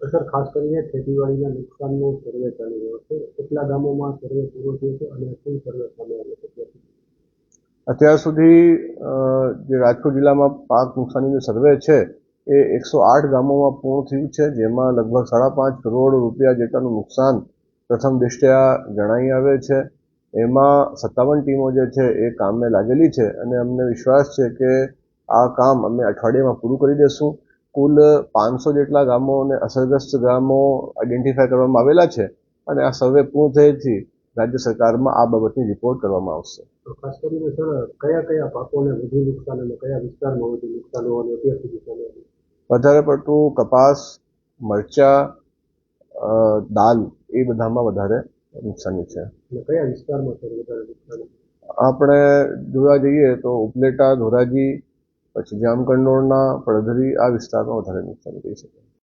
Sir ખાસ કરીને ખેતીવાડીના નુકસાનનો સર્વે ચાલી રહ્યો છે. કેટલા ગામોમાં સર્વે પૂરો થયો છે અને શું સર્વે સામે આવ્યો છે. અત્યાર સુધી? જે રાજકોટ જિલ્લામાં પાક નુકસાનીનો સર્વે છે, એ એકસો આઠ ગામોમાં પૂર્ણ થયું છે, જેમાં લગભગ સાડા પાંચ કરોડ રૂપિયા જેટલાનું નુકસાન પ્રથમ દૃષ્ટિયા જણાઈ આવે છે. એમાં સત્તાવન ટીમો જે છે, એ કામે લાગેલી છે અને અમને વિશ્વાસ છે કે આ કામ અમે અઠવાડિયામાં પૂરું કરી દેશું. કુલ પાંચસો જેટલા ગામો અને અસરગ્રસ્ત ગામો આઈડેન્ટિફાય કરવામાં આવેલા છે અને આ સર્વે પૂર્ણ થયેથી રાજ્ય સરકારમાં આ બાબતની રિપોર્ટ કરવામાં આવશે. ખાસ કરીને સર કયા કયા પાકોને વધુ નુકસાન અને કયા વિસ્તારમાં વધુ નુકસાન હોવાનું અત્યાર સુધી વધારે પડતું કપાસ મરચા દાલ એ બધામાં વધારે નુકસાની છે. અને કયા વિસ્તારમાં સર વધારે નુકસાન? આપણે જોવા જઈએ તો ઉપલેટા ધોરાજી પછી જામકંડોળના પડધરી આ વિસ્તારમાં વધારે નુકસાન થઈ શકાય